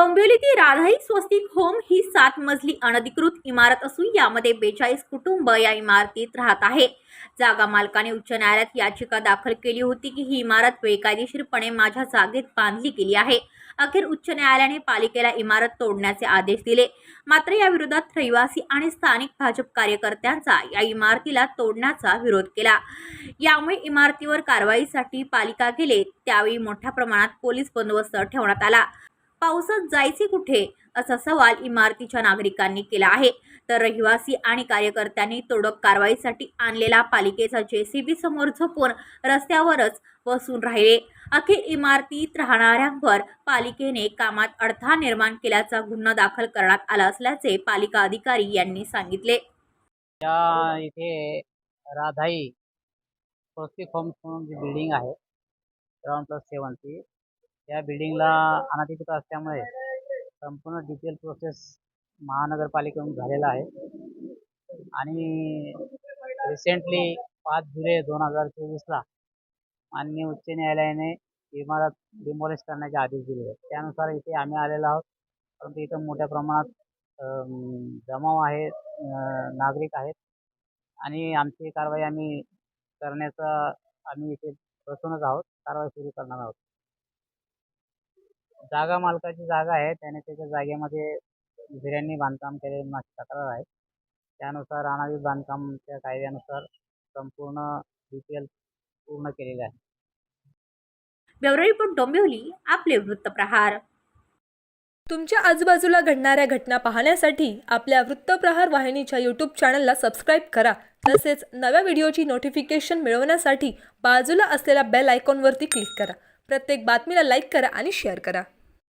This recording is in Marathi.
डोंबिवलीतील राधाई स्वस्तिक होम ही सात मजली अनधिकृत इमारत असून यामध्ये बेचाळीस कुटुंब या इमारतीत राहत आहे. जागा मालकाने उच्च न्यायालयात याचिका दाखल केली होती की ही इमारत बेकायदेशीरपणे माझ्या जागेत बांधली गेली आहे. अखेर उच्च न्यायालयाने पालिकेला इमारत तोडण्याचे आदेश दिले. मात्र या विरोधात रहिवासी आणि स्थानिक भाजप कार्यकर्त्यांचा या इमारतीला तोडण्याचा विरोध केला. यामुळे इमारतीवर कारवाईसाठी पालिका गेले त्यावेळी मोठ्या प्रमाणात पोलीस बंदोबस्त ठेवण्यात आला. पावसात जायचे कुठे? असा सवाल इमारतीच्या नागरिकांनी केला आहे. तर रहिवासी आणि कार्यकर्त्यांनी तोडक कारवाईसाठी आणलेला पालिकेचा जेसीबी समोर झोपून रस्त्यावरच बसून राहिले. अखेर इमारतीत राहणाऱ्यांवर पालिकेने कामात अडथळा निर्माण केल्याचा गुन्हा दाखल करण्यात आला असल्याचे पालिका अधिकारी यांनी सांगितले. या इथे राधाई होम्स म्हणून जी बिल्डिंग आहे ग्राउंड प्लस सेवनची या बिल्डिंगला अनधिकृत असल्यामुळे संपूर्ण डिटेल प्रोसेस महानगरपालिकेकडून झालेला आहे. आणि रिसेंटली पाच जुलै दोन हजार चोवीसला माननीय उच्च न्यायालयाने इमारत डिमॉलिश करण्याचे आदेश दिले आहेत. त्यानुसार इथे आम्ही आलेलो आहोत. परंतु इथं मोठ्या प्रमाणात जमाव आहे नागरिक आहेत. आणि आमची कारवाई आम्ही करण्याचा आम्ही इथे बसूनच आहोत. कारवाई सुरू करणार आहोत. जागा मालकाची जागा आहे. त्याने त्याच्या जागेमध्ये दुसऱ्यांनी बांधकाम केलेली माझी तक्रार आहे. त्यानुसार अनाधित बांधकामच्या कायद्यानुसार संपूर्ण डिटेल पूर्ण केलेले आहे. ब्युरो रिपोर्ट डोंबिवली आपले वृत्तप्रहार तुमच्या आजूबाजूला घडणाऱ्या घटना पाहण्यासाठी आपल्या वृत्तप्रहार वाहिनीच्या यूट्यूब चॅनलला सबस्क्राईब करा. तसेच नव्या व्हिडिओची नोटिफिकेशन मिळवण्यासाठी बाजूला असलेल्या बेल आयकॉनवरती क्लिक करा. प्रत्येक बातमीला लाईक करा आणि शेअर करा.